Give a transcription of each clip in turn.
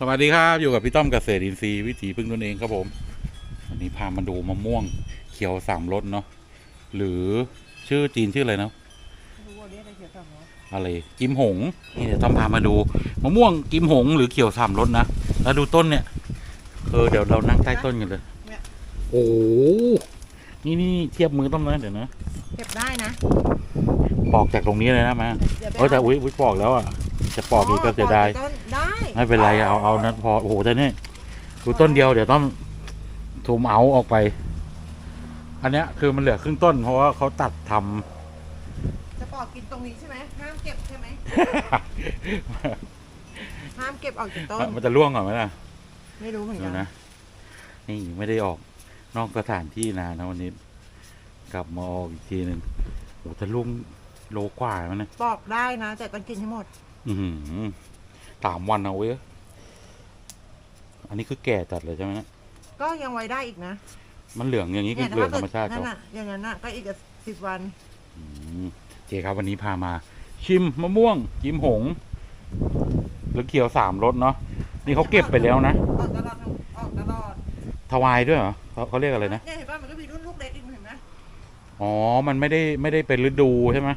สวัสดีครับ อยู่กับพี่ต้อมเกษตรอินทรีย์วิถีพึ่งตนเองครับผมวันนี้พามาดูมะม่วงเขียวสามรสเนาะหรือชื่อจีนชื่ออะไรนะรู้ว่าเรียกอะไรเขียวสามรสอะไรกิมหงนี่เดี๋ยวต้อมพามาดูมะม่วงกิมหง หรือเขียวสามรสนะแล้วดูต้นเนี่ยเออเดี๋ยวเรานั่งใต้ต้นกันเลยโอ้โหนี่นี่เทียบมือต้อมนะเดี๋ยวนะเก็บได้นะปอกจากตรงนี้เลยนะมาเดี๋ยวไปเออแต่อุ้ยอุ้ยปอกแล้วอะจะปอกอีกก็เสียดายปอกต้นได้ ไม่เป็นไรเอาเอานั้นพอโอ้โหแต่เนี่ยดูต้นเดียวเดี๋ยวต้องทุมเอาออกไป อันเนี้ยคือมันเหลือครึ่งต้น เพราะว่าเขาตัดทำจะปอกกินตรงนี้ใช่ไหมห้ามเก็บใช่ไหมห้ามเก็บออกจากต้นมันจะร่วงก่อนไหมล่ะไม่รู้เหมือนดูกันนะ นี่ไม่ได้ออกนอกสถานที่นานนะวันนี้ กลับมาออกอีกทีหนึ่งโอ้จะร่วงโลกว่ามันนะ ปอกได้นะแต่ต้องกินให้หมด อือหือ สามวันเอาเว้ย อันนี้คือแก่จัดเลยใช่ไหมเนะก็ยังไว้ได้อีกนะมันเหลืองอย่างนี้คือเนี่ยเหลืองธถ้ารรมชาตินั่เขานน่ะอย่างนั้นน่ะก็อีกสิบวันอืมโอเคครับวันนี้พามา ชิมมะม่วงกิมหงหรือเขียวสามรสเนาะนี่เขาเก็บไปแล้วนะออกตลอดออกตลอดทวายด้วยเหรอเขาเขาเรียกอะไรนะเนี่ยเห็นป่ะมันก็มีรุ่นลูกเล็กอีกเห็นไหมอ๋อมันไม่ได้ไม่ได้เป็นฤดูใช่ไหม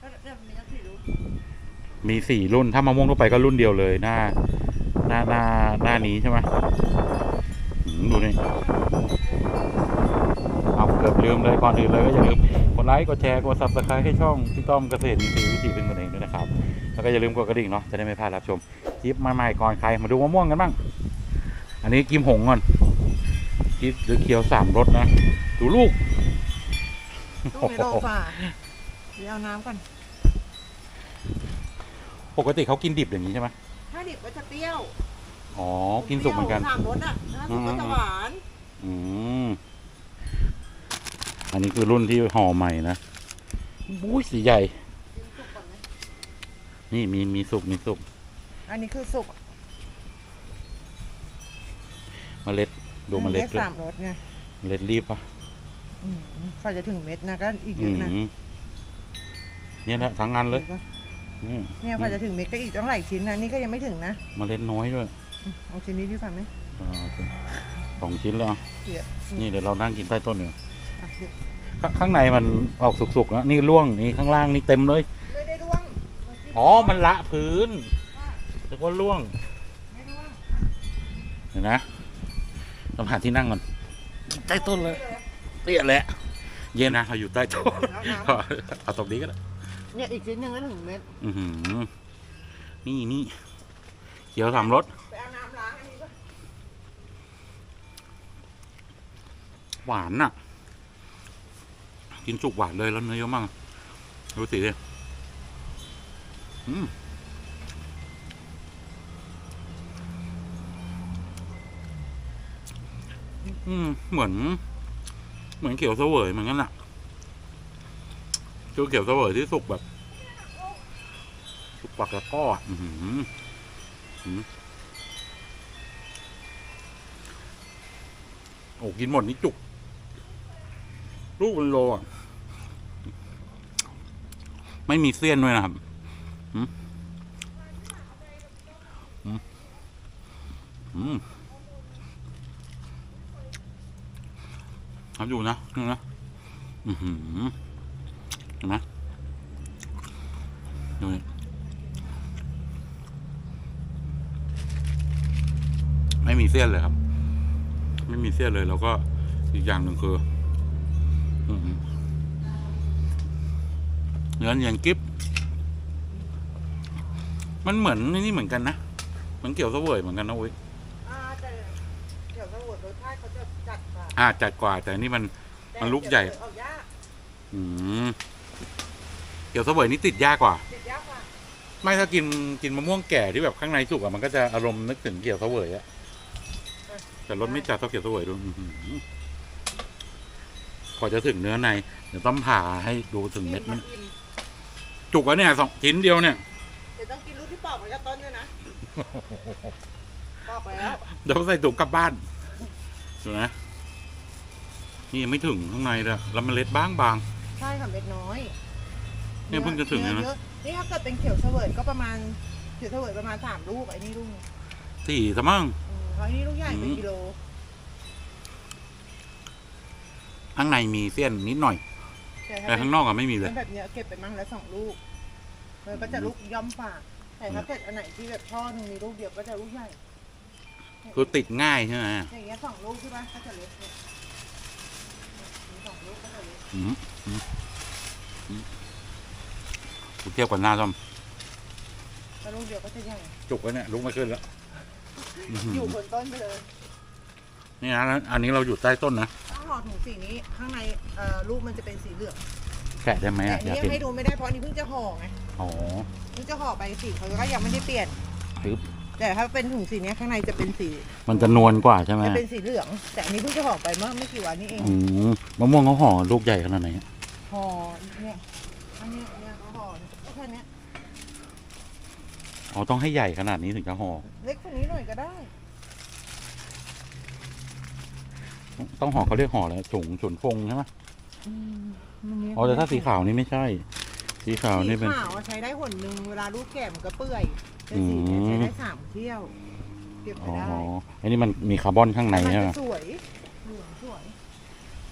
ก็เนี่ยมีทั้งสี่รุ่น มีสี่รุ่น ถ้ามะม่วงทั่วไปก็รุ่นเดียวเลยหน้า หน้าหน้าหน้านี้ใช่ไหมดูนี่เอาเกือบลืมเลยก่อนอื่นเลยก็อย่าลืมกดไลค์กดแชร์กดซับสไครต์ให้ช่องพี่ต้อมเกษตรอินทรีย์วิถีพึ่งตนเองด้วยนะครับ แล้วก็อย่าลืมกดกระดิ่งเนาะจะได้ไม่พลาดรับชมคลิปใหม่ๆก่อนใครมาดูมะม่วงกันบ้างอันนี้กิมหงก่อนกิมหรือเขียวสามรสนะดูลูกลูกในโลกฝ่าเดี๋ยวเอาน้ำก่อน ปกติเขากินดิบอย่างนี้ใช่ไหมถ้าดิบก็จะเปรี้ยวอ๋อ กินสุกเหมือนกันสามรสอะถ้าสุกก็จะหวานอืมอันนี้คือรุ่นที่ห่อใหม่นะบุ้ยสีใหญ่กินสุกก่อนไหมนี่มีมีสุกมีสุก อันนี้คือสุกเมล็ดดูเมล็ดรียกด้วยสามรสไงเมล็ดรีบปะอืมกว่าจะถึงเม็ดนะก็อีกเยอือะนะมเนี่ยนะทั้งงานเลยห็ นปะอืมเนี่ยกว่าจะถึงเม็ดก็อีกต้องหลายชิ้นนะนี่ก็ยังไม่ถึงนะเมล็ดน้อยด้วยอืมเอาชิ้นนี้ดีกว่าไหมอ่าโอเคสองชิ้นแล้วอะเดี๋ยวนี่เดี๋ยวเรานั่งกินใต้ต้นเนี่ยอะเดี๋ยวข้างข้างในมันออกสุกๆแล้วนี่ร่วงนี่ข้างล่างนี่เต็มเลย ไม่ได้ร่วงอ๋อ มันละพื้นแต่ว่าร่วง ไม่ร่วงเห็นนะต้องหาที่นั่งก่อนใต้ต้นเลยเตี้ยแหละ เย็นนะเราอยู่ใต้ต้นแล้วน้เอาตรงนี้ก็ได้ำ เนี่ยอีกชิ้นหนึ่งก็ถึงเม็ดอือหือนี่นี่เขียวสามรสไปเอาน้ำล้างอันนี้ก่อนหวานน่ะ กินจุกหวานเลยแล้วเนื้อเยอะมากดูสิเลยอืมอืมเหมือน เหมือนเขียวเสวยเหมือนกันน่ะ คือเขียวเสวยที่สุกแบบสุกปักแล้วก็อะอื้อโอ้กินหมดนี่จุก ลูกเป็นโลอะ ไม่มีเสี้ยนด้วยนะครับอืมอืมครับอยู่นะนะอือหือ เห็นไหมดูนี่ไม่มีเสี้ยนเลยครับ ไม่มีเสี้ยนเลย แล้วก็อีกอย่างหนึ่งคืออืมเนื้อเนียนกริบมันเหมือนนี่เหมือนกันนะเหมือนเกี่ยวเสวยเหมือนกันนะเว้ยอ่าแต่เดี๋ยวสมุดรสชาติเขาจะจัดกว่าอ่าจัดกว่า แต่นี่มันมันลูกใหญ่ออกยากอืม เกี่ยวเสวยนี่ติดยากกว่า ติดยากกว่าไม่ถ้ากินกินมะม่วงแก่ที่แบบข้างในสุกอะมันก็จะอารมณ์นึกถึงเกี่ยวเสวยอะแต่รสไม่จัดเท่าเกี่ยวเสวยดูอื้อหือพอจะถึงเนื้อใน เดี๋ยวต้องผ่าให้ดูถึงเม็ดมันอิ่มจุกแล้วเนี่ยสองชิ้นเดียวเนี่ยเดี๋ยวต้องกินลูกที่ปอกมันก็ต้นด้วยนะปอกไปแล้วเดี๋ยวใส่ถุงกลับบ้านดูนะนี่ยังไม่ถึงข้างในเลยแล้วเมล็ดบางบาง ใช่ค่ะเม็ดน้อยเนี่ยเพิ่งจะถึงเนี่ยนะอนี่ถ้าเกิดเป็นเขียวเสวยก็ประมาณเฉยเสวยประมาณสามลูกไอ้นี่ลูกหนึ่งสี่สมั่ง อืมเพราะไอ้นี่ลูกใหญ่เป็นอืม กิโลข้างในมีเส้นนิดหน่อย แต่ถ้าแต่เป็ข้านงนอกอะไม่มีเลยเป็นแบบเนี้ยเก็บไปมั่งแล้วสองลูกมันก็จะลูกย่อมฝากแต่ถ้าเกิดอันไหนที่แบบช่อหนึงมีลูกเดียวก็จะลูกใหญ่คือติดง่ายใช่ไหมอย่างเงี้ยสองลูกใช่ปะก็จะเล็กเนี่ยมีส องลูกก็จะเล็กอืมอืมอืมกูเทียบกับหน้าซ่อมาลูกเดียวก็จะใหญ่จุกแล้วเนี่ยลุกไม่ขึ้นแล้วอื้อหืออยู่บนต้นไปเลยนี่นะอันนี้เราอยู่ใต้ต้นนะถ้าห่อถุงสีนี้ข้างในเอ่อลูกมันจะเป็นสีเหลืองแกะได้ไหมแต่อะอันอยากนี้ยัเห็งนให้ดูไม่ได้เพราะอันนี้เพิ่งจะห่อไงอ๋อเพิ่งจะห่อไปสีเขาก็ยังไม่ได้เปลี่ยน ปึ๊บ แต่ถ้าเป็นถุงสีเนี้ยข้างในจะเป็นสีมันจะนวลกว่าใช่ไหมจะเป็นสีเหลือง แต่อันนี้เพิ่งจะห่อไปเมื่อไม่กี่วันนี้เองอืมมะม่วงเขาห่อลูกใหญ่ขนาดไหนอะห่อเนี่ยอันเนี้ยเนี่ยเขาห่อเนี่ยก็แค่เนี้ยอ๋อต้องให้ใหญ่ขนาดนี้ถึงจะห่อเล็กกว่านี้หน่อยก็ได้ ต้องห่อเขาเรียกห่ออะไรฉุงฉุนฟงใช่ไหมอืมมันเนี้ยอ๋อแต่ถ้าสีขาวนี่ไม่ใช่ สีขาวนี่เป็นสีขาวอะใช้ได้หนหนึ่งเวลาลูกแก่มันก็เปื่อย แต่สีเนี้ยใช้ได้สามเที่ยว เก็บไปอ๋อได้อันนี้มันมีคาร์บอนข้างในมันใช่ไหมจะสวยเหลืองสวย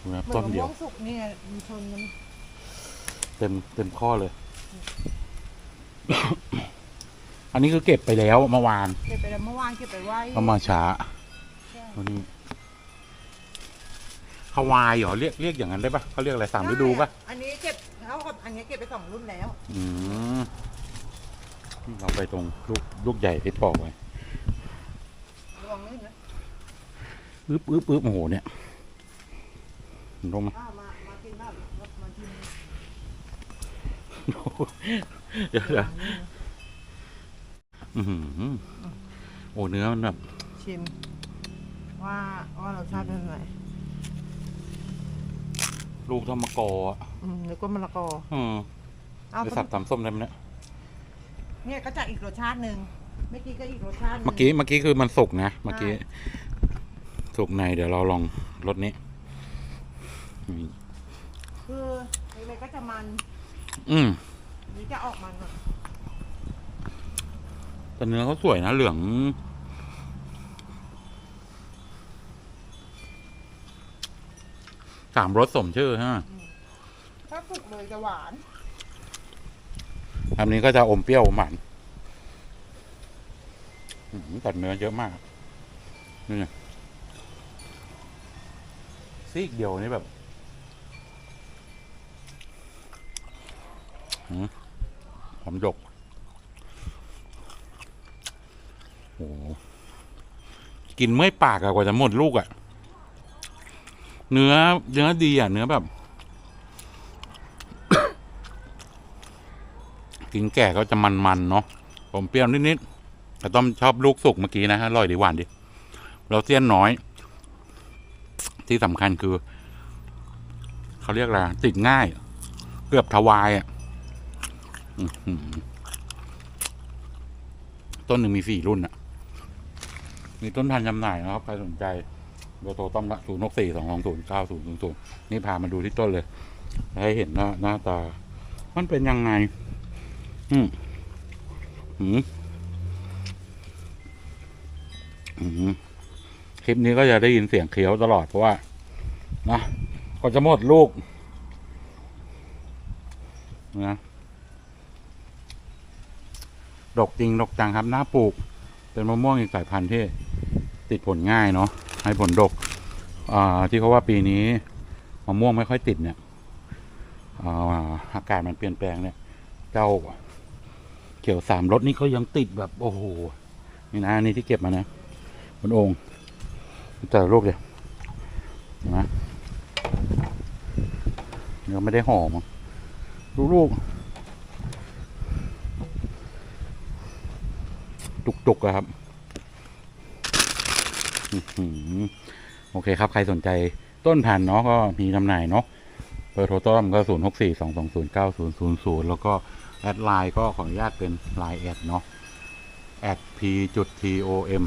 ดูนะเหมือนต้นมะเดียม่ววงสุกเนี่ยมันชนมันเต็มเต็มข้อเลย อันนี้คือเก็บไปแล้วเมื่อวานเก็บไปแล้วเมื่อวานเก็บไปไว้ก็มาช้าใช่วันนี้ฮาวายเหรอเรียกเรียกอย่างนั้นได้ปะเขาเรียกอะไรสามฤดูปะอันนี้เก็บเขากับอันนี้เก็บไปสองรุ่นแล้ว อืม เราไปตรงลูกลูกใหญ่ที่บอกไว้ลองนี่นะอึ๊บอึ๊บอึ๊บโอ้โหเนี่ยลงมาอ้าวมามากินบ้างมากินเดี๋ยวเดี๋ยวอื้อหือโอ้เนื้อมันแบบชิม ว่าว่ารสชาติเป็นไงลูกเทามะกออะอืมนึกว่ามะละกออืมเอาจะสับตำส้มได้ไหมเนี่ย เนี่ยก็จะอีกรสชาติหนึ่งเมื่อกี้ก็อีกรสชาติหนึ่งเมื่อกี้เมื่อกี้คือมันสุกนะเมื่อกี้สุกในเดี๋ยวเราลองรสนี้อืมคืออะไรก็จะมัน อืมนี่จะออกมันหน่อยแต่เนื้อเขาสวยนะเหลืองสามรสสมชื่อฮะถ้าสุกเลยจะหวาน อันนี้ก็จะอมเปรี้ยวอมหวานตัดเนื้อเยอะมาก นี่ซีกเดียวนี่แบบหอมหยกโอ้โหกินเมื่อยปากอะกว่าจะหมดลูกอะเนื้อเนื้อดีอะเนื้อแบบ กินแก่ก็จะมันๆเนาะผมเปรี้ยวนิดๆแต่ต้อมชอบลูกสุกเมื่อกี้นะอร่อยดีหวานดีเราเสี้ยนน้อย ที่สำคัญคือ เขาเรียกอะไรติดง่าย เกือบทวายอะต้นหนึ่งมีสี่รุ่นอะ มีต้นพันธุ์จำหน่ายนะครับ ใครสนใจเบอร์โทรต้อมละศูนย์หกสี่สองสองศูนย์เก้าศูนย์ศูนย์ศูนย์นี่พามาดูที่ต้นเลย ให้เห็นหน้าหน้าตา มันเป็นยังไง อืมอืมอืมคลิปนี้ก็จะได้ยินเสียงเคี้ยวตลอดเพราะว่านะก็จะหมดลูกนะดกจริงดกจังครับหน้าปลูก เป็นมะม่วงอีกสายพันธุ์ที่ติดผลง่ายเนาะให้ผลดกอ่าที่เขาว่าปีนี้มะม่วงไม่ค่อยติดเนี่ยอ่าอากาศมันเปลี่ยนแปลงเนี่ย เจ้า ขียวสามรสนี่เขายังติดแบบโอ้โหนี่นะอันนี่ที่เก็บมานะบนองค์แต่ละลูกเดียวเห็นไหมเนื้อไม่ได้ห่อมั้งดูลูกจุกๆอะครับโอเคครับ ใครสนใจต้นพันเนาะก็มีจำหน่ายเนาะเบอร์โทรต้อมก็ศูนย์หกสี่สองสองศูนย์เก้าศูนย์ศูนย์ศูนย์แล้วก็ แอดไลน์ก็ขออนุญาตเป็นไลน์แอดเนาะแอด p จุด tom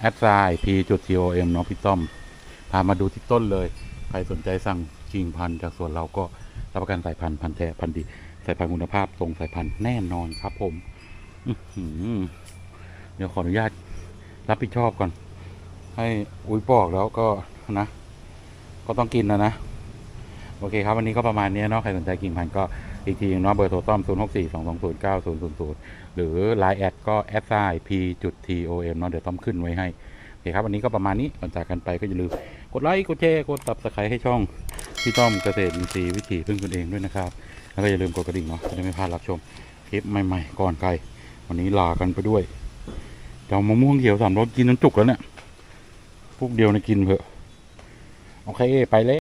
แอดไลน์ p จุด tom เนาะพี่ต้อม พามาดูที่ต้นเลย ใครสนใจสั่งกิ่งพันธุ์จากส่วนเราก็รับประกันสายพันธุ์พันธุ์แท้พันธุ์ดี สายพันธุ์คุณภาพตรงสายพันธุ์แน่นอนครับผมเดี๋ยวขออนุญาตรับผิดชอบก่อน ให้อุ้ยบอกแล้วก็นะ ก็ต้องกินนะนะ โอเคครับ วันนี้ก็ประมาณนี้เนาะใครสนใจกิ่งพันธุ์ก็ อีกทีเนาะเบอร์โทรต้อม 0 6 4 2 2 0 9 0 0 0 หรือ Line แอดก็แอดไซน์ p จุด t o m เนาะเดี๋ยวต้อมขึ้นไว้ให้โอเคครับวันนี้ก็ประมาณนี้ก่อนจากกันไปก็อย่าลืมกดไลค์กดแชร์กดตับสไครต์ให้ช่องพี่ต้อมเกษตรอินทรีย์วิถีพึ่งตนเองด้วยนะครับ แล้วก็อย่าลืมกดกระดิ่งเนาะจะได้ไม่พลาดรับชมคลิปใหม่ๆก่อนใครวันนี้ลากันไปด้วยเจ้ามะม่วงเขียวสามรสกินจนจุกแล้วเนี่ยพวกเดียวในกินเถอะโอเคไปเลย